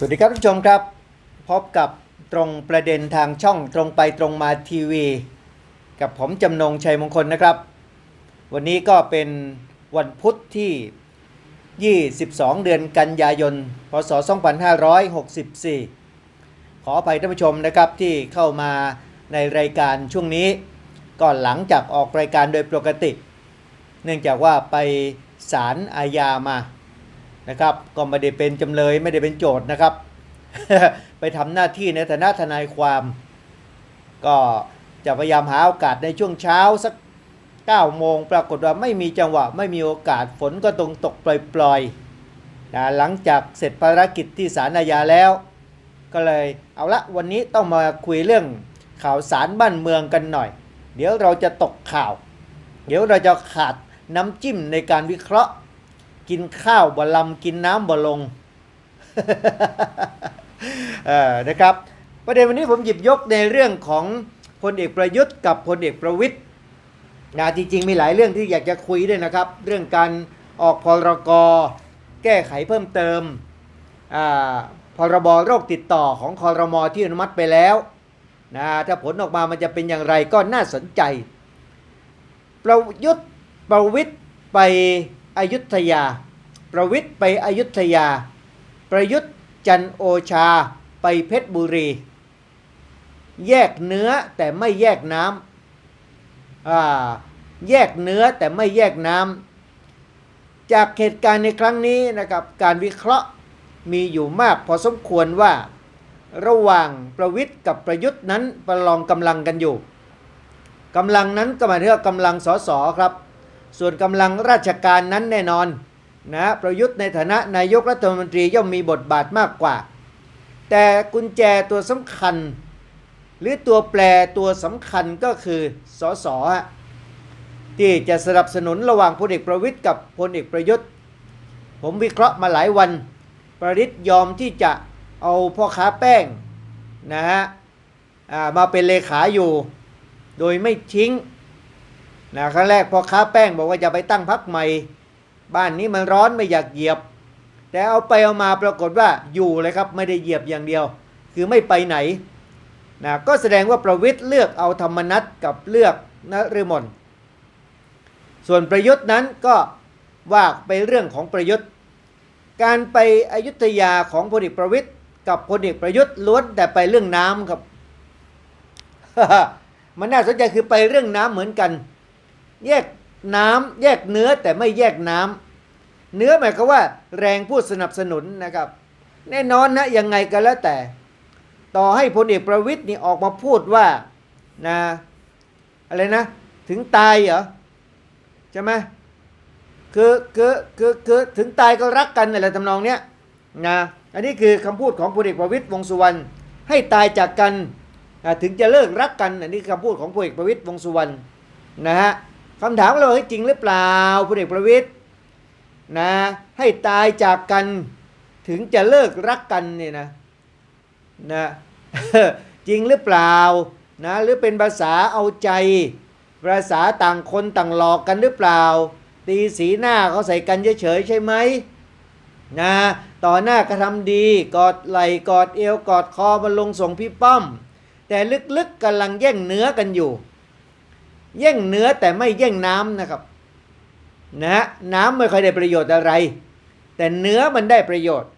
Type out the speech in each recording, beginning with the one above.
สวัสดีครับท่านผู้ชมครับ พบกับตรงประเด็นทางช่องตรงไปตรงมาทีวี กับผมจำนงชัยมงคลนะครับ วันนี้ก็เป็นวันพุธที่ 22 เดือนกันยายน พศ 2564 ขออภัยท่านผู้ชมนะครับที่เข้ามาในรายการช่วงนี้ก่อนหลังจากออกรายการโดยปกติ เนื่องจากว่าไปศาลอาญามา นะครับ ก็ไม่ได้เป็นจำเลยไม่ได้เป็นโจทย์นะครับ ไปทำหน้าที่ในฐานะทนายความ ก็จะพยายามหาโอกาสในช่วงเช้าสัก9โมงปรากฏว่าไม่มีจังหวะไม่มีโอกาสฝนก็ตรงตกปล่อยๆนะหลังจากเสร็จภารกิจที่ศาลอาญาแล้ว ก็เลยเอาละวันนี้ต้องมาคุยเรื่องข่าวสารบ้านเมืองกันหน่อย เดี๋ยวเราจะตกข่าว เดี๋ยวเราจะขาดน้ำจิ้มในการวิเคราะห์ กินข้าวบ่ลำกินน้ำบ่ลงเออนะครับ ประเด็นวันนี้ผมหยิบยกในเรื่องของพลเอกประยุทธ์กับพลเอกประวิทย์นะจริงๆมีหลายเรื่องที่อยากจะคุยด้วยนะครับ เรื่องการออกพรกแก้ไขเพิ่มเติมพรบโรคติดต่อของคอรมอที่อนุมัติไปแล้วนะถ้าผลออกมามันจะเป็นอย่างไรก็น่าสนใจ ประยุทธ์ประวิทย์ไป อยุธยา ประวิทย์ไปอยุธยา ประยุทธ์จันโอชาไปเพชรบุรี แยกเนื้อแต่ไม่แยกน้ำอ่าแยกเนื้อแต่ไม่แยกน้ำจากเหตุการณ์ในครั้งนี้นะครับการวิเคราะห์มีอยู่มากพอสมควรว่าระหว่างประวิทย์กับประยุทธ์นั้นประลองกำลังกันอยู่กำลังนั้นก็หมายถึงกำลังสสครับ ส่วนกำลังราชการนั้นแน่นอนนะประยุทธ์ในฐานะนายกรัฐมนตรีย่อมมีบทบาทมากกว่า แต่กุญแจตัวสำคัญ หรือตัวแปรตัวสำคัญก็คือสสที่จะสนับสนุนระหว่างพลเอกประวิทย์กับพลเอกประยุทธ์ ผมวิเคราะห์มาหลายวัน ประวิทย์ยอมที่จะเอาพ่อค้าแป้งนะฮะมาเป็นเลขาอยู่ โดยไม่ทิ้ง นะครั้งแรกพอค้าแป้งบอกว่าจะไปตั้งพักใหม่ บ้านนี้มันร้อนไม่อยากเหยียบ แต่เอาไปเอามาปรากฏว่าอยู่เลยครับไม่ได้เหยียบอย่างเดียว คือไม่ไปไหนนะก็แสดงว่าประวิทย์เลือกเอาธรรมนัตกับเลือกนฤมลส่วนประยุทธ์นั้นก็ว่าไปเรื่องของประยุทธ์ การไปอยุธยาของพลเอกประวิทย์กับพลเอกประยุทธ์ล้วนแต่ไปเรื่องน้ำครับ มันน่าสนใจคือไปเรื่องน้ำเหมือนกัน แยกน้ำแยกเนื้อแต่ไม่แยกน้ำเนื้อหมายความว่า แรงผู้สนับสนุนนะครับ แน่นอนนะยังไงก็แล้วแต่ ต่อให้พลเอกประวิทย์นี่ออกมาพูดว่านะอะไรนะ ถึงตายเหรอใช่ไหมคือคือคือคือถึงตายก็รักกันอะไรทำนองเนี้ยนะอันนี้คือคำพูดของพลเอกประวิตยวงสุวรรณให้ตายจากกันถึงจะเลิกรักกัน อันนี้คำพูดของพลเอกประวิตยวงสุวรรณนะฮะ คำถามเราให้จริงหรือเปล่าพลเอกประวิตยนะให้ตายจากกันถึงจะเลิกรักกันเนี่ยนะนะจริงหรือเปล่านะหรือเป็นภาษาเอาใจภาษาต่างคนต่างหลอกกันหรือเปล่า ตีสีหน้าเขาใส่กันเฉยๆใช่ไหมนะต่อหน้ากระทำดีกอดไหล่กอดเอวกอดคอมาลงส่งพี่ป้อม แต่ลึกๆกำลังแย่งเนื้อกันอยู่ แย่งเนื้อแต่ไม่แย่งน้ำนะครับนะน้ำไม่ค่อยได้ประโยชน์อะไร แต่เนื้อมันได้ประโยชน์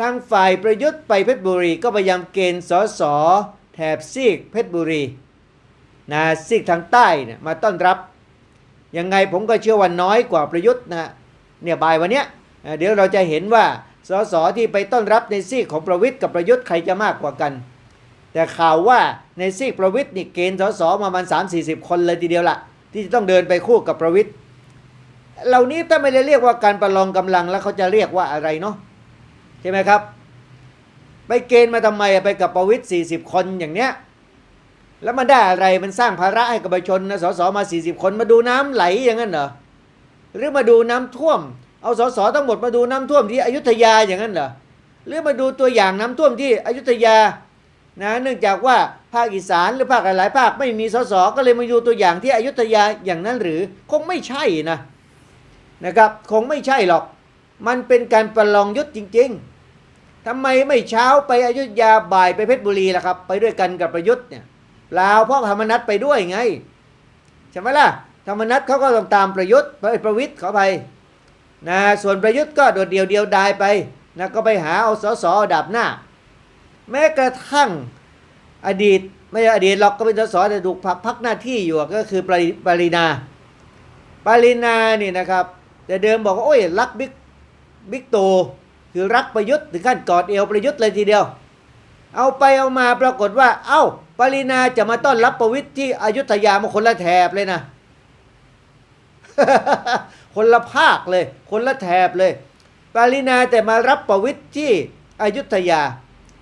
ทางฝ่ายประยุทธ์ไปเพชรบุรี ก็พยายามเกณฑ์สสแถบซีกเพชรบุรีนะซีกทางใต้เนี่ยมาต้อนรับ ยังไงผมก็เชื่อว่าน้อยกว่าประยุทธ์นะเนี่ยบ่ายวันเนี้ยเดี๋ยวเราจะเห็นว่าสสที่ไปต้อนรับในซีกของประวิทย์กับประยุทธ์ใครจะมากกว่ากัน แต่ข่าวว่าในซีกประวิทย์นี่เกณฑ์สสมาประมาณสามสี่สิบคนเลยทีเดียวละที่จะต้องเดินไปคู่กับประวิทย์เหล่านี้ถ้าไม่ได้เรียกว่าการประลองกำลังแล้วเขาจะเรียกว่าอะไรเนาะใช่ไหมครับ ไปเกณฑ์มาทำไมไปกับประวิทย์สี่สิบคนอย่างเนี้ยแล้วมันได้อะไรมันสร้างภาระให้กับประชาชนนะสสมาสี่สิบคนมาดูน้ำไหลอย่างนั้นเหรอหรือมาดูน้ำท่วม เอาสสทั้งหมดมาดูน้ำท่วมที่อยุธยาอย่างนั้นเหรอหรือมาดูตัวอย่างน้ำท่วมที่อยุธยา นะเนื่องจากว่าภาคอีสานหรือภาคหลายภาคไม่มีสสก็เลยมาดูตัวอย่างที่อยุธยาอย่างนั้นหรือคงไม่ใช่นะนะครับคงไม่ใช่หรอก มันเป็นการประลองยุทธจริง ๆทำไมไม่เช้าไปอยุธยาบ่ายไปเพชรบุรีล่ะครับ ไปด้วยกันกับประยุทธ์เนี่ยลาวเพราะธรรมนัตไปด้วยไงใช่ไหมล่ะธรรมนัตเขาก็ต้องตามประยุทธ์ไปประวิทย์ขอไปนะส่วนประยุทธ์ก็โดดเดียวเดียวดายไปนะก็ไปหาเอาสสอดับหน้า แม้กระทั่งอดีตไม่ใช่อดีตหรอกก็เป็นสสแต่ถูกพักพักหน้าที่อยู่ก็คือปริปรินาปรินานี่นะครับ แต่เดิมบอกว่าโอ้ยรักบิ๊กบิ๊กตูคือรักประยุทธ์ถึงขั้นกอดเอวประยุทธ์เลยทีเดียว เอาไปเอามาปรากฏว่า เอ้าปรินาจะมาต้อนรับประวิทย์ที่อยุธยามาคนละแถบเลยนะ คนละภาคเลย คนละแถบเลย ปรินาแต่มารับประวิทย์ที่อยุธยา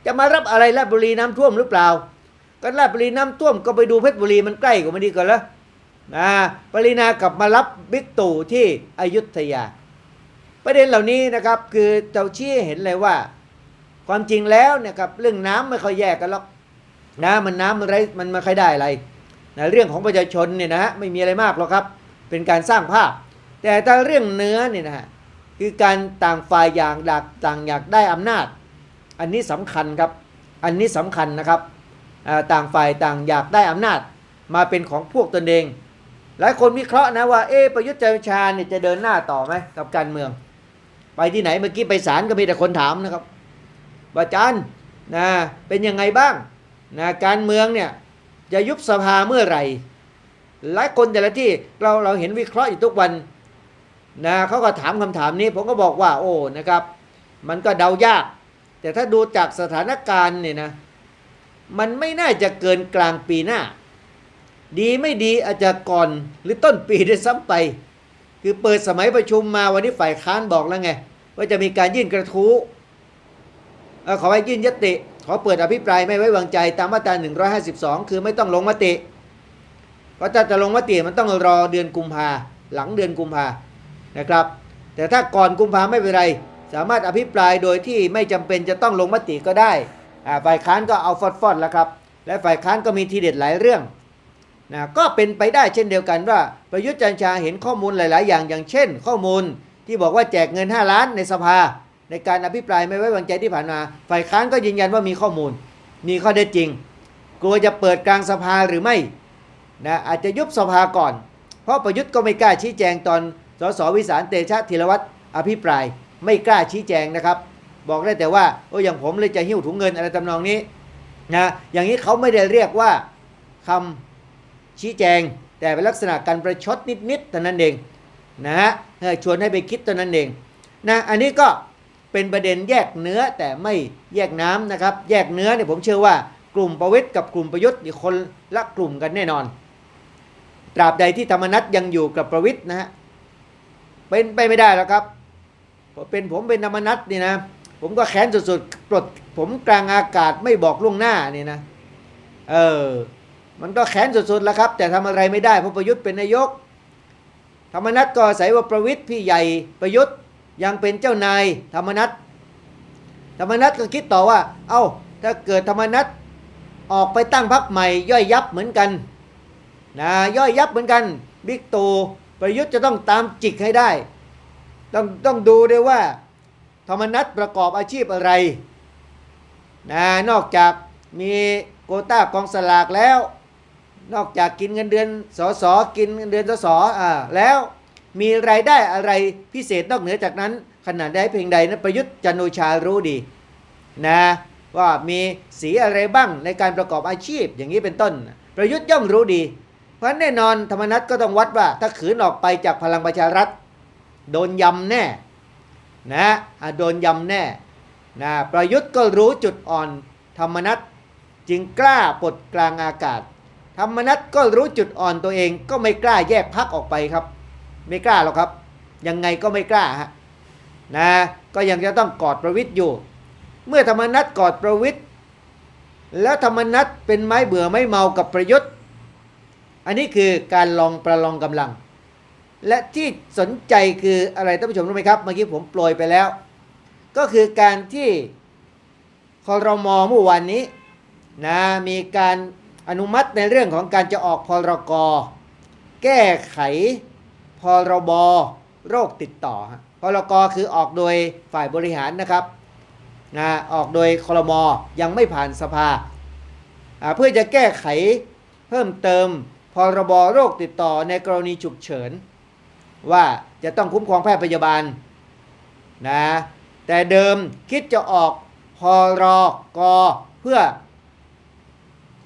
จะมารับอะไรราชบุรีน้ำท่วมหรือเปล่า ก็ราชบุรีน้ำท่วมก็ไปดูเพชรบุรีมันใกล้กว่ามันดีกว่าแล้วนะปรินากลับมารับบิ๊กตู่ที่อยุธยา ประเด็นเหล่านี้นะครับคือเจ้าชี้เห็นเลยว่า ความจริงแล้วเนะครับเรื่องน้ำไม่ค่อยแยกกันหรอกนะมันน้ำมันไรมันไม่ค่อยได้อะไรนะเรื่องของประชาชนเนี่ยนะฮะไม่มีอะไรมากหรอกครับ เป็นการสร้างภาพ แต่ถ้าเรื่องเนื้อเนี่ยนะฮะคือการต่างฝ่ายอย่างดักต่างอยากได้อำนาจ อันนี้สำคัญครับ อันนี้สำคัญนะครับต่างฝ่ายต่างอยากได้อำนาจมาเป็นของพวกตนเอง หลายคนวิเคราะห์นะว่าเอประยุทธ์จันทร์ชาเนี่ยจะเดินหน้าต่อไหมกับการเมือง ไปที่ไหนเมื่อกี้ไปศาลก็มีแต่คนถามนะครับว่าจารย์นะเป็นยังไงบ้างนะการเมืองเนี่ยจะยุบสภาเมื่อไหร่ หลายคนแต่ละที่เราเราเห็นวิเคราะห์อยู่ทุกวันนะเขาก็ถามคำถามนี้ ผมก็บอกว่าโอ้นะครับ มันก็เดายาก แต่ถ้าดูจากสถานการณ์เนี่ยนะ มันไม่น่าจะเกินกลางปีหน้า ดีไม่ดีอาจจะก่อนหรือต้นปีได้ซ้ำไป คือเปิดสมัยประชุมมาวันนี้ฝ่ายค้านบอกแล้วไง ว่าจะมีการยื่นกระทู้ขอให้ยื่นยติ ขอเปิดอภิปรายไม่ไว้วางใจตามมาตรา 152 คือไม่ต้องลงมติ เพราะถ้าจะลงมติมันต้องรอเดือนกุมภาหลังเดือนกุมภานะครับ แต่ถ้าก่อนกุมภาไม่เป็นไร สามารถอภิปรายโดยที่ไม่จำเป็นจะต้องลงมติก็ได้ฝ่ายค้านก็เอาฟอดฟอดแล้วครับ และฝ่ายค้านก็มีทีเด็ดหลายเรื่องนะก็เป็นไปได้เช่นเดียวกันว่าประยุทธ์จันทร์ชาเห็นข้อมูลหลาย ๆ อย่างอย่างเช่น ข้อมูลที่บอกว่าแจกเงิน 5 ล้านในสภา ในการอภิปรายไม่ไว้วางใจที่ผ่านมา ฝ่ายค้านก็ยืนยันว่ามีข้อมูล มีข้อเท็จจริง กลัวจะเปิดกลางสภาหรือไม่นะอาจจะยุบสภาก่อน เพราะประยุทธ์ก็ไม่กล้าชี้แจงตอนสสวิสารเตชะธีรวัตรอภิปราย ไม่กล้าชี้แจงนะครับ บอกได้แต่ว่าโอ้อย่างผมเลยจะหิ้วถุงเงินอะไรทำนองนี้นะอย่างนี้เขาไม่ได้เรียกว่าคำชี้แจง แต่เป็นลักษณะการประชดนิดๆเท่านั้นเองนะฮะชวนให้ไปคิดเท่านั้นเองนะอันนี้ก็เป็นประเด็นแยกเนื้อแต่ไม่แยกน้ำนะครับ แยกเนื้อเนี่ยผมเชื่อว่ากลุ่มประวิทย์กับกลุ่มประยุทธ์นี่คนละกลุ่มกันแน่นอน ตราบใดที่ธรรมนัตยังอยู่กับประวิทย์นะฮะเป็นไปไม่ได้แล้วครับ เป็นผมเป็นธรรมนัตนี่นะ ผมก็แค้นสุดๆปลดผมกลางอากาศไม่บอกล่วงหน้านี่นะ เออ มันก็แค้นสุดๆแล้วครับ แต่ทำอะไรไม่ได้เพราะประยุทธ์เป็นนายก ธรรมนัตก็อาศัยว่าประวิทย์พี่ใหญ่ประยุทธ์ยังเป็นเจ้านายธรรมนัตธรรมนัตก็คิดต่อว่า เอ้า ถ้าเกิดธรรมนัตออกไปตั้งพรรคใหม่ ย่อยยับเหมือนกันนะย่อยยับเหมือนกันบิ๊กตูประยุทธ์จะต้องตามจิกให้ได้ ต้องต้องดูด้วยว่า ธรรมนัตประกอบอาชีพอะไรนะนอกจากมีโควต้ากองสลากแล้ว นอกจากกินเงินเดือนสอสอกินเงินเดือนสอสออ่าแล้วมีรายได้อะไรพิเศษนอกเหนือจากนั้น ขนาดได้เพียงใดนะประยุทธ์จันโอชารู้ดีนะว่ามีสีอะไรบ้างในการประกอบอาชีพอย่างนี้เป็นต้น ประยุทธ์ย่อมรู้ดี เพราะแน่นอนธรรมนัตก็ต้องวัดว่าถ้าขืนออกไปจากพลังประชารัฐ โดนยำแน่นะอะโดนยำแน่นะประยุทธ์ก็รู้จุดอ่อนธรรมนัตจึงกล้าปลดกลางอากาศ ธรรมนัตก็รู้จุดอ่อนตัวเองก็ไม่กล้าแยกพักออกไปครับ ไม่กล้าหรอกครับ ยังไงก็ไม่กล้าฮะนะก็ยังจะต้องกอดประวิทย์อยู่ เมื่อธรรมนัตกอดประวิทย์แล้วธรรมนัตเป็นไม้เบื่อไม่เมากับประยุทธ์ อันนี้คือการลองประลองกำลัง และที่สนใจคืออะไรท่านผู้ชมรู้ไหมครับเมื่อกี้ผมโปรยไปแล้ว ก็คือการที่คอรมอเมื่อวานนี้นะมีการอนุมัติในเรื่องของการจะออกพรกแก้ไขพรบโรคติดต่อพรกคือออกโดยฝ่ายบริหารนะครับนะออกโดยคลมอยังไม่ผ่านสภาอ่าเพื่อจะแก้ไขเพิ่มเติมพรบโรคติดต่อในกรณีฉุกเฉิน ว่าจะต้องคุ้มครองแพทย์พยาบาลนะแต่เดิมคิดจะออกพรกเพื่อ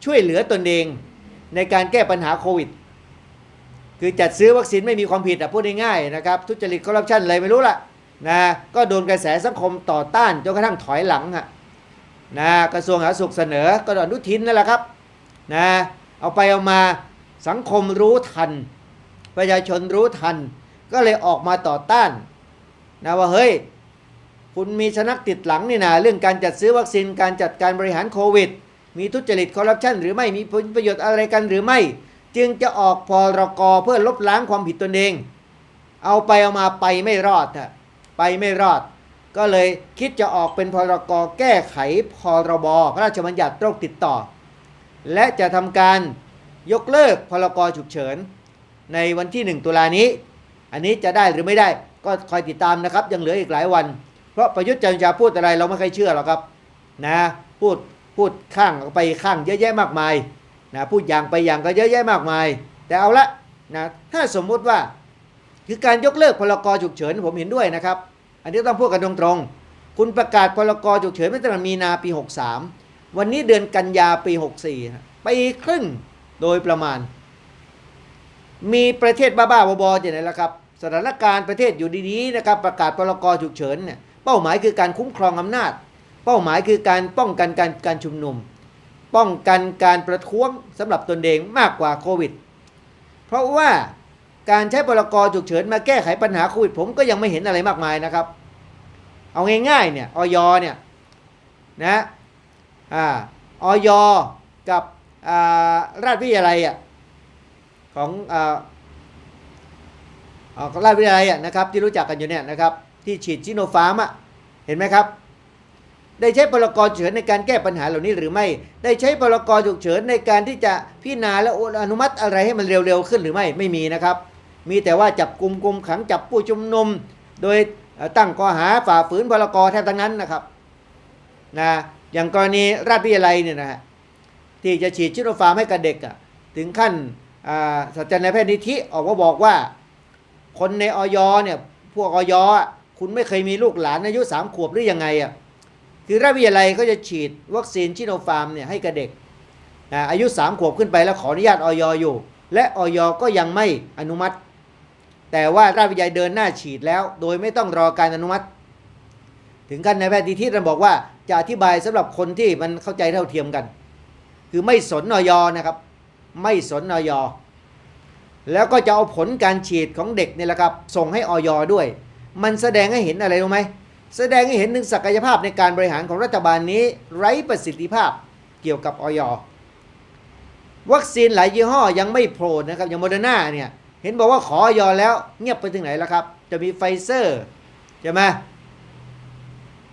ช่วยเหลือตนเองในการแก้ปัญหาโควิด คือจัดซื้อวัคซีนไม่มีความผิดอะพูดง่ายๆนะครับ ทุจริตคอร์รัปชันอะไรไม่รู้ละนะก็โดนกระแสสังคมต่อต้านจนกระทั่งถอยหลังฮะนะกระทรวงสาธารณสุขเสนอก็อนุทินนั่นแหละครับนะเอาไปเอามาสังคมรู้ทัน ประชาชนรู้ทัน ก็เลยออกมาต่อต้านนะว่าเฮ้ยคุณมีชนักติดหลังนี่นะเรื่องการจัดซื้อวัคซีนการจัดการบริหารโควิด มีทุจริตคอร์รัปชันหรือไม่มีผลประโยชน์อะไรกันหรือไม่ จึงจะออกพรกเพื่อลบล้างความผิดตนเอง เอาไปเอามาไปไม่รอดอะไปไม่รอด ก็เลยคิดจะออกเป็นพรกแก้ไขพรบพระราชบัญญัติโรคติดต่อ และจะทำการยกเลิกพรกฉุกเฉิน ในวันที่ 1 ตุลานี้ อันนี้จะได้หรือไม่ได้ก็คอยติดตามนะครับ ยังเหลืออีกหลายวัน เพราะประยุทธ์จันทร์ชาพูดอะไรเราไม่เคยเชื่อหรอกครับนะพูดพูดข้างไปข้างเยอะแยะมากมายนะพูดอย่างไปอย่างก็เยอะแยะมากมาย แต่เอาละนะถ้าสมมุติว่าคือการยกเลิกพรกฉุกเฉินผมเห็นด้วยนะครับ อันนี้ต้องพูดกันตรงๆ คุณประกาศพรกฉุกเฉินเมื่อตั้งแต่มีนาปี 63 วันนี้เดือนกันยาปี 64นะปีครึ่งโดยประมาณ มีประเทศบ้าๆบอๆอย่างไรล่ะครับ สถานการณ์ประเทศอยู่ดีๆนะครับประกาศพรกฉุกเฉินเนี่ยเป้าหมายคือการคุ้มครองอำนาจ เป้าหมายคือการป้องกันการการชุมนุม ป้องกันการประท้วงสำหรับตนเองมากกว่าโควิด เพราะว่าการใช้พรกฉุกเฉินมาแก้ไขปัญหาโควิดผมก็ยังไม่เห็นอะไรมากมายนะครับ เอาง่ายๆเนี่ยออยเนี่ยนะอ่าออยกับราชวิทยาลัยอะของอ่าอ่าของ ราชวิทยาลัยนะครับที่รู้จักกันอยู่เนี่ยนะครับที่ฉีดชิโนฟาร์มอะเห็นไหมครับ ได้ใช้พรกฉุกเฉินในการแก้ปัญหาเหล่านี้หรือไม่ ได้ใช้พรกรฉุกเฉินในการที่จะพิจารณาและอนุมัติอะไรให้มันเร็วๆขึ้นหรือไม่ไม่มีนะครับ มีแต่ว่าจับกลุ่มกลุ่มขังจับผู้ชุมนุม โดยตั้งข้อหาฝ่าฝืนพรกรแทบทั้งนั้นนะครับนะอย่างกรณีราชวิทยาลัยเนี่ยนะฮะที่จะฉีดชิโนฟาร์มให้กับเด็กอะถึงขั้นอ่าสัจจนายแพทย์นิธิออกมาบอกว่า คนในออยเนี่ยพวกออยคุณไม่เคยมีลูกหลานอายุสามขวบหรือยังไงอะคือราชวิทยาลัยเขาจะฉีดวัคซีนชิโนฟาร์มเนี่ยให้กับเด็กอายุสามขวบขึ้นไปแล้วขออนุญาตออยอยู่ และออยก็ยังไม่อนุมัติ แต่ว่าราชวิทยาลัยเดินหน้าฉีดแล้ว โดยไม่ต้องรอการอนุมัติ ถึงขั้นนายแพทย์นิธิเราบอกว่าจะอธิบายสำหรับคนที่มันเข้าใจเท่าเทียมกัน คือไม่สนออยนะครับ ไม่สนออย แล้วก็จะเอาผลการฉีดของเด็กนี่แหละครับ ส่งให้ออยด้วย มันแสดงให้เห็นอะไรรู้ไหมแสดงให้เห็นถึงศักยภาพในการบริหารของรัฐบาลนี้ไร้ประสิทธิภาพเกี่ยวกับออยวัคซีนหลายยี่ห้อยังไม่โผล่นะครับอย่างโมเดอร์นาเนี่ยเห็นบอกว่าขอออยแล้วเงียบไปถึงไหนแล้วครับ จะมีไฟเซอร์ใช่ไหม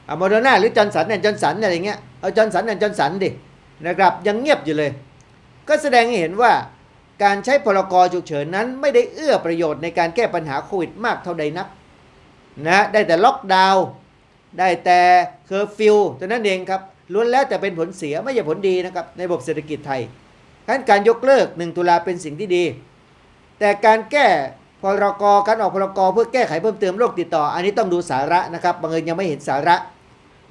อะโมเดอร์นาหรือจอร์นสันเนี่ยจอร์นสันอะไรเงี้ยเอาจอร์นสันเนี่ยจอร์นสันดินะครับยังเงียบอยู่เลย ก็แสดงให้เห็นว่า การใช้พรกฉุกเฉินนั้นไม่ได้เอื้อประโยชน์ในการแก้ปัญหาโควิดมากเท่าใดนักนะได้แต่ล็อกดาวน์ได้แต่เคอร์ฟิวแต่นั้นเองครับล้วนแล้วแต่เป็นผลเสียไม่ใช่ผลดีนะครับในระบบเศรษฐกิจไทยดังการยกเลิก 1 ตุลาเป็นสิ่งที่ดี แต่การแก้พรกการออกพรกเพื่อแก้ไขเพิ่มเติมโรคติดต่อ อันนี้ต้องดูสาระนะครับบางเอิญยังไม่เห็นสาระ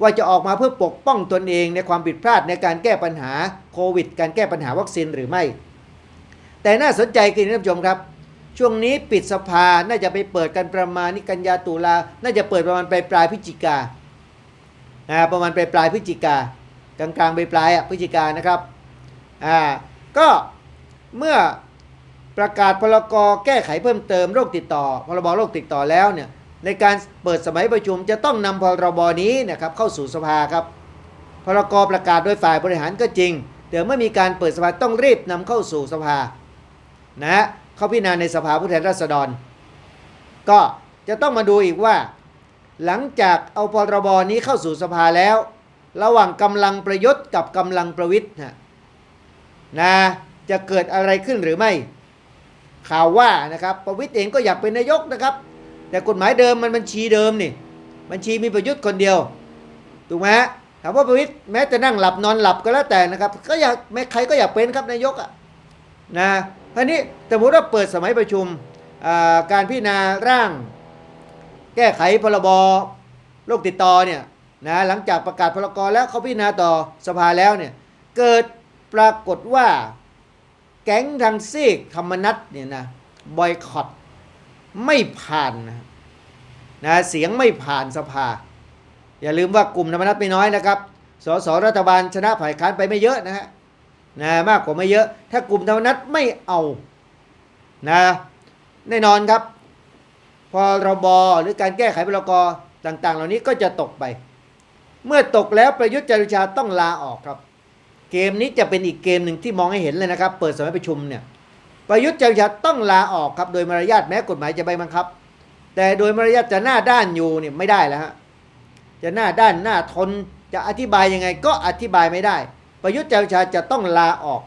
ว่าจะออกมาเพื่อปกป้องตนเองในความผิดพลาดในการแก้ปัญหาโควิด การแก้ปัญหาวัคซีนหรือไม่ แต่น่าสนใจคือท่านผู้ชมครับ ช่วงนี้ปิดสภาน่าจะไปเปิดกันประมาณนี่กันยาตุลาน่าจะเปิดประมาณปลายปลายพฤศจิกาอ่าประมาณปลายปลายพฤศจิกากลางกลางๆปลายปลายอะพฤศจิกานะครับอ่าก็เมื่อประกาศพรกแก้ไขเพิ่มเติมโรคติดต่อพรบโรคติดต่อแล้วเนี่ยในการเปิดสมัยประชุมจะต้องนำพรบนี้นะครับเข้าสู่สภาครับพรกประกาศโดยฝ่ายบริหารก็จริงแต่เมื่อมีการเปิดสภาต้องรีบนำเข้าสู่สภา นะฮะเข้าพิจารณาในสภาผู้แทนราษฎร ก็จะต้องมาดูอีกว่า หลังจากเอาพรบนี้เข้าสู่สภาแล้ว ระหว่างกำลังประยุทธ์กับกำลังประวิทย์นะนะจะเกิดอะไรขึ้นหรือไม่ ข่าวว่านะครับประวิทย์เองก็อยากเป็นนายกนะครับ แต่กฎหมายเดิมมันบัญชีเดิมนี่บัญชีมีประยุทธ์คนเดียวถูกไหมถามว่าประวิตรแม้จะนั่งหลับนอนหลับก็แล้วแต่นะครับ ก็อยากแม้ใครก็อยากเป็นครับนายกอะ นะครานี้สมมติว่าเปิดสมัยประชุมการพิจารณาร่าง แก้ไขพรบโรคติดต่อเนี่ยนะหลังจากประกาศพรกแล้วเขาพิจารณาต่อสภาแล้วเนี่ยเกิดปรากฏว่าแก๊งทางซีกธรรมนัตเนี่ยนะบอยคอตไม่ผ่านนะนะเสียงไม่ผ่านสภา อย่าลืมว่ากลุ่มธรรมนัตไม่น้อยนะครับสสรัฐบาลชนะฝ่ายค้านไปไม่เยอะนะฮะ นะมากกว่าไม่เยอะ ถ้ากลุ่มธรรมนัตไม่เอานะแน่นอนครับ พรบหรือการแก้ไขพรกต่าง ๆ เหล่านี้ก็จะตกไป เมื่อตกแล้วประยุทธ์จันทร์โอชาต้องลาออกครับ เกมนี้จะเป็นอีกเกมหนึ่งที่มองให้เห็นเลยนะครับ เปิดสมัยประชุมเนี่ยประยุทธ์จันทร์โอชาต้องลาออกครับโดยมารยาทแม้กฎหมายจะไม่บังคับ แต่โดยมารยาทจะหน้าด้านอยู่เนี่ยไม่ได้แล้วฮะจะหน้าด้านหน้าทนจะอธิบายยังไงก็อธิบายไม่ได้ ประยุทธ์จันโอชาจะต้องลาออก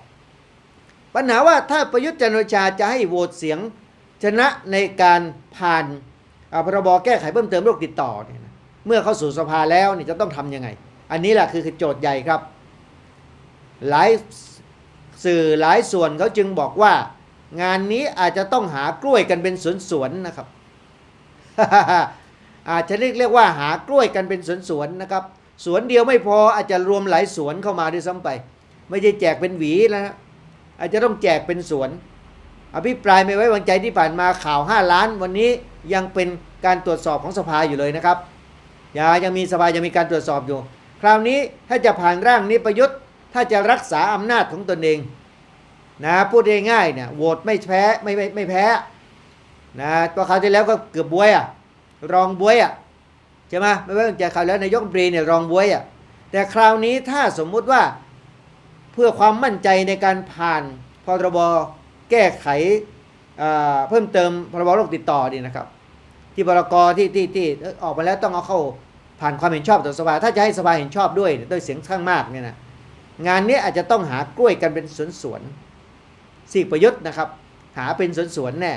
ปัญหาว่าถ้าประยุทธ์จันโอชาจะให้โหวตเสียงชนะในการผ่านอ่าพรบแก้ไขเพิ่มเติมโรคติดต่อเนี่ยนะเมื่อเข้าสู่สภาแล้วนี่จะต้องทำยังไง อันนี้แหละคือคือโจทย์ใหญ่ครับ หลายสื่อหลายส่วนเขาจึงบอกว่า งานนี้อาจจะต้องหากล้วยกันเป็นสวนๆนะครับอาจจะเรียกเรียกว่าหากล้วยกันเป็นสวนๆนะครับ สวนเดียวไม่พออาจจะรวมหลายสวนเข้ามาด้วยซ้ำไป ไม่ใช่แจกเป็นหวีแล้วนะอาจจะต้องแจกเป็นสวน อภิปรายไม่ไว้วางใจที่ผ่านมาข่าว 5 ล้าน วันนี้ยังเป็นการตรวจสอบของสภาอยู่เลยนะครับอย่ายังมีสภายังมีการตรวจสอบอยู่ คราวนี้ถ้าจะผ่านร่างนี้ประยุทธ์ ถ้าจะรักษาอำนาจของตนเองนะพูดง่ายๆเนี่ยโหวตไม่แพ้ไม่ไม่ไม่แพ้นะตัวคราวที่แล้วก็เกือบบวยอะรองบวยอะ ใช่ไหมไม่ไว้วางใจคราวแล้วนายกรัฐมนตรีเนี่ยรองบวยอะแต่คราวนี้ถ้าสมมุติว่าเพื่อความมั่นใจในการผ่านพรบแก้ไขเพิ่มเติมพรบโรคติดต่อนี่นะครับ ที่พรกที่ที่ที่ออกมาแล้วต้องเอาเข้าผ่านความเห็นชอบต่อสภาถ้าจะให้สภาเห็นชอบด้วยด้วยเสียงข้างมากเนี่ยนะงานนี้อาจจะต้องหากล้วยกันเป็นสวนสวนๆซีกประยุทธ์นะครับ หาเป็นสวนสวนๆแน่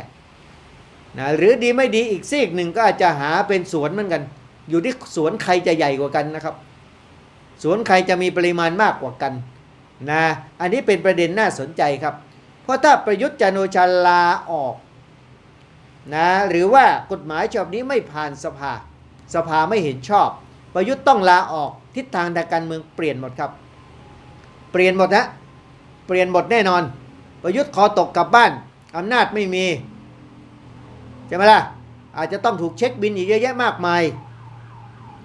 นะหรือดีไม่ดีอีกซีกหนึ่งก็อาจจะหาเป็นสวนเหมือนกัน อยู่ที่สวนใครจะใหญ่กว่ากันนะครับ สวนใครจะมีปริมาณมากกว่ากันนะอันนี้เป็นประเด็นน่าสนใจครับ เพราะถ้าประยุทธ์จันโอชาลาออกนะหรือว่ากฎหมายฉบับนี้ไม่ผ่านสภา สภาไม่เห็นชอบ ประยุทธ์ต้องลาออกทิศทางทางการเมืองเปลี่ยนหมดครับ เปลี่ยนหมดนะเปลี่ยนหมดแน่นอน ประยุทธ์ขอตกกลับบ้านอำนาจไม่มีใช่ไหมล่ะอาจจะต้องถูกเช็คบินอีกเยอะแยะมากมาย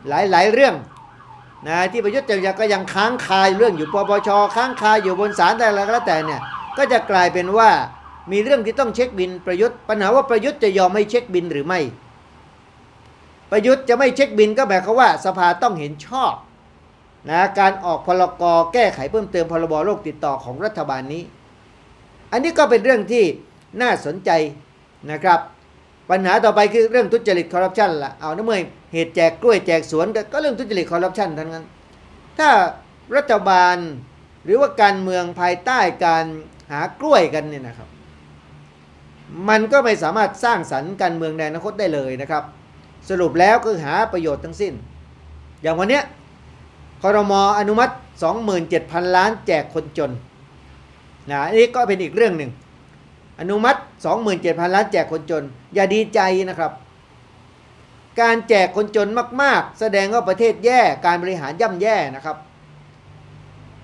หลายๆเรื่องนะที่ประยุทธ์จะก็ยังค้างคาเรื่องอยู่ปปชค้างคาอยู่บนศาลแต่อะไรก็แล้วแต่เนี่ยก็จะกลายเป็นว่ามีเรื่องที่ต้องเช็คบินประยุทธ์ปัญหาว่าประยุทธ์จะยอมให้เช็คบินหรือไม่ ประยุทธ์จะไม่เช็คบินก็หมายความว่าสภาต้องเห็นชอบนะการออกพลกรแก้ไขเพิ่มเติมพรบโรคติดต่อของรัฐบาลนี้ อันนี้ก็เป็นเรื่องที่น่าสนใจนะครับ ปัญหาต่อไปคือเรื่องทุจริตคอร์รัปชันละเอานะเมื่อเหตุแจกกล้วยแจกสวนก็เรื่องทุจริตคอร์รัปชันทั้งนั้น ถ้ารัฐบาลหรือว่าการเมืองภายใต้การหากล้วยกันเนี่ยนะครับ มันก็ไม่สามารถสร้างสรรค์การเมืองในอนาคตได้เลยนะครับ สรุปแล้วก็หาประโยชน์ทั้งสิ้น อย่างวันเนี้ยคอรมออนุมัติ 27,000 ล้านแจกคนจนนะอันนี้ก็เป็นอีกเรื่องหนึ่ง อนุมัติ 27,000 ล้านแจกคนจน อย่าดีใจนะครับ การแจกคนจนมาก ๆ แสดงว่าประเทศแย่การบริหารย่ำแย่นะครับ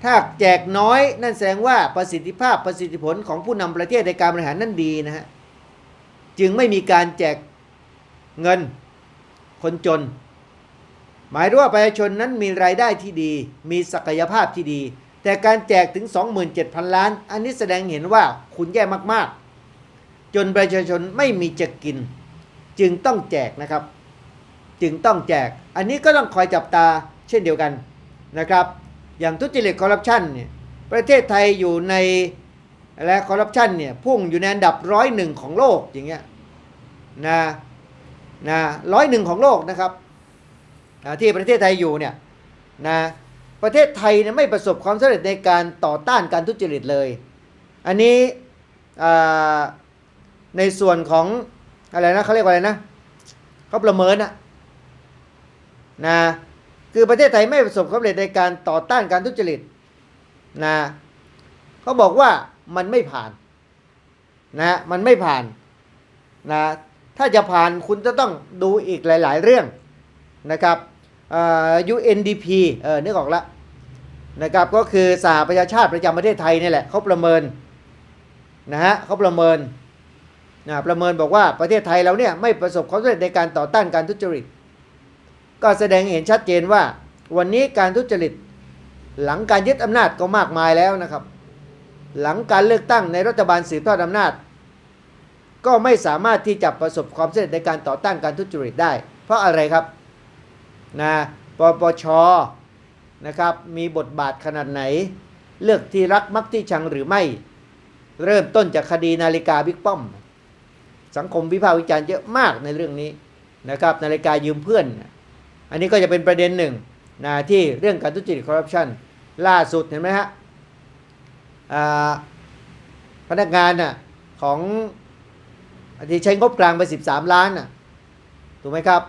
ถ้าแจกน้อยนั่นแสดงว่าประสิทธิภาพประสิทธิผลของผู้นำประเทศในการบริหารนั่นดีนะฮะจึงไม่มีการแจกเงินคนจน หมายถึงว่าประชาชนนั้นมีรายได้ที่ดี มีศักยภาพที่ดี แต่การแจกถึง 27,000 ล้าน อันนี้แสดงเห็นว่าคุณแย่มากๆ จนประชาชนไม่มีจะกิน จึงต้องแจกนะครับ จึงต้องแจก อันนี้ก็ต้องคอยจับตาเช่นเดียวกันนะครับ อย่างทุจริตคอร์รัปชันเนี่ยประเทศไทยอยู่ในอะไรคอร์รัปชันเนี่ยพุ่งอยู่ในอันดับร้อยหนึ่งของโลกอย่างเงี้ยนะนะร้อยหนึ่งของโลกนะครับที่ประเทศไทยอยู่เนี่ยนะประเทศไทยเนี่ยไม่ประสบความสำเร็จในการต่อต้านการทุจริตเลย อันนี้อ่า ในส่วนของอะไรนะเขาเรียกว่าอะไรนะเขาประเมินอะนะคือประเทศไทยไม่ประสบความสำเร็จในการต่อต้านการทุจริตนะเขาบอกว่ามันไม่ผ่านนะมันไม่ผ่านนะถ้าจะผ่านคุณจะต้องดูอีกหลาย ๆ เรื่องนะครับเอ่อ UNDP เออนึกออกละนะครับก็คือสหประชาชาติประจำประเทศไทยนี่แหละเขาประเมินนะฮะเขาประเมิน นะประเมินบอกว่าประเทศไทยเราเนี่ยไม่ประสบความสำเร็จในการต่อต้านการทุจริต ก็แสดงเห็นชัดเจนว่า วันนี้การทุจริต หลังการยึดอำนาจก็มากมายแล้วนะครับ หลังการเลือกตั้งในรัฐบาลสืบทอดอำนาจ ก็ไม่สามารถที่จะประสบความสำเร็จในการต่อต้านการทุจริตได้ เพราะอะไรครับนะปปชนะครับมีบทบาทขนาดไหน เลือกที่รักมักที่ชังหรือไม่ เริ่มต้นจากคดีนาฬิกาบิ๊กป้อม สังคมวิพากษ์วิจารณ์เยอะมากในเรื่องนี้นะครับนาฬิกายืมเพื่อน อันนี้ก็จะเป็นประเด็นหนึ่งนะที่เรื่องการทุจริตคอร์รัปชันล่าสุดเห็นไหมฮะพนักงานน่ะของที่ใช้งบกลางไป 13 ล้านน่ะถูกไหมครับ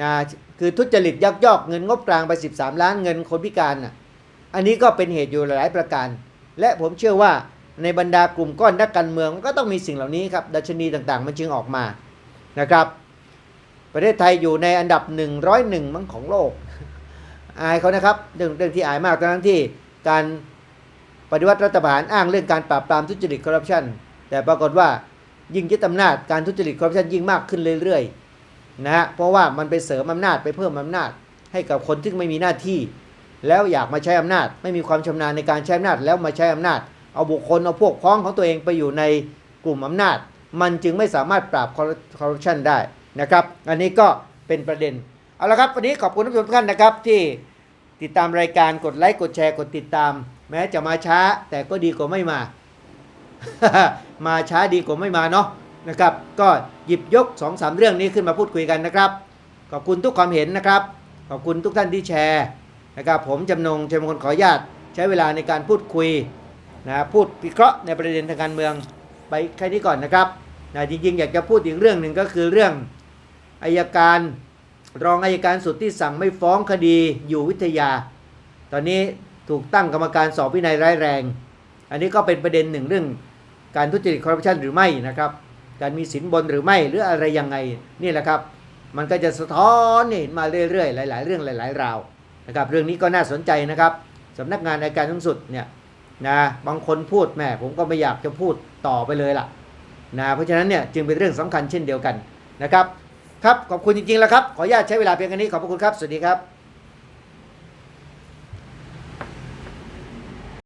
นะคือทุจริตยักยอกเงินงบกลางไป 13 ล้านเงินคนพิการน่ะอันนี้ก็เป็นเหตุอยู่หลายประการ และผมเชื่อว่า ในบรรดากลุ่มก้อนนักการเมืองมันก็ต้องมีสิ่งเหล่านี้ครับดัชนีต่างๆ มันจึงออกมานะครับ ประเทศไทยอยู่ในอันดับ 101 มั้งของโลก อายเขานะครับเรื่องเรื่องที่อายมากทั้งที่การปฏิวัติรัฐประหารอ้างเรื่องการปราบปรามทุจริตคอร์รัปชันแต่ปรากฏว่ายิ่งยึดอำนาจการทุจริตคอร์รัปชันยิ่งมากขึ้นเรื่อยๆนะฮะเพราะว่ามันไปเสริมอำนาจไปเพิ่มอำนาจ ให้กับคนที่ไม่มีหน้าที่ แล้วอยากมาใช้อำนาจ ไม่มีความชำนาญในการใช้อำนาจแล้วมาใช้อำนาจ เอาบุคคลเอาพวกพ้องของตัวเองไปอยู่ในกลุ่มอำนาจ มันจึงไม่สามารถปราบคอร์รัปชันได้นะครับ อันนี้ก็เป็นประเด็น เอาละครับ วันนี้ขอบคุณทุกท่านนะครับ ที่ติดตามรายการกดไลค์กดแชร์กดติดตาม แม้จะมาช้าแต่ก็ดีกว่าไม่มา มาช้าดีกว่าไม่มาเนาะนะครับ ก็หยิบยก2อสเรื่องนี้ขึ้นมาพูดคุยกันนะครับ ขอบคุณทุกความเห็นนะครับ ขอบคุณทุกท่านที่แชร์นะครับผมจำนงชัยมงคลขออนุญาต ใช้เวลาในการพูดคุย นะพูดวิเคราะห์ในประเด็นทางการเมืองไปแค่นี้ก่อนนะครับนะจริงๆ อยากจะพูดอีกเรื่องหนึ่งก็คือเรื่องอายการรองอายการสุดที่สั่งไม่ฟ้องคดีอยู่วิทยา ตอนนี้ถูกตั้งกรรมการสอบวินัยร้ายแรง อันนี้ก็เป็นประเด็นหนึ่งเรื่องการทุจริตคอร์รัปชันหรือไม่นะครับ การมีสินบนหรือไม่หรืออะไรยังไงนี่แหละครับ มันก็จะสะท้อนนี่มาเรื่อยๆ หลาย ๆ เรื่องหลาย ๆ ราวนะครับ เรื่องนี้ก็น่าสนใจนะครับสำนักงานในการสูงสุดเนี่ย นะบางคนพูดแม่ผมก็ไม่อยากจะพูดต่อไปเลยล่ะนะเพราะฉะนั้นเนี่ยจึงเป็นเรื่องสำคัญเช่นเดียวกันนะครับครับขอบคุณจริงๆแล้วครับขออนุญาตใช้เวลาเพียงแค่นี้ขอบพระคุณครับสวัสดีครับ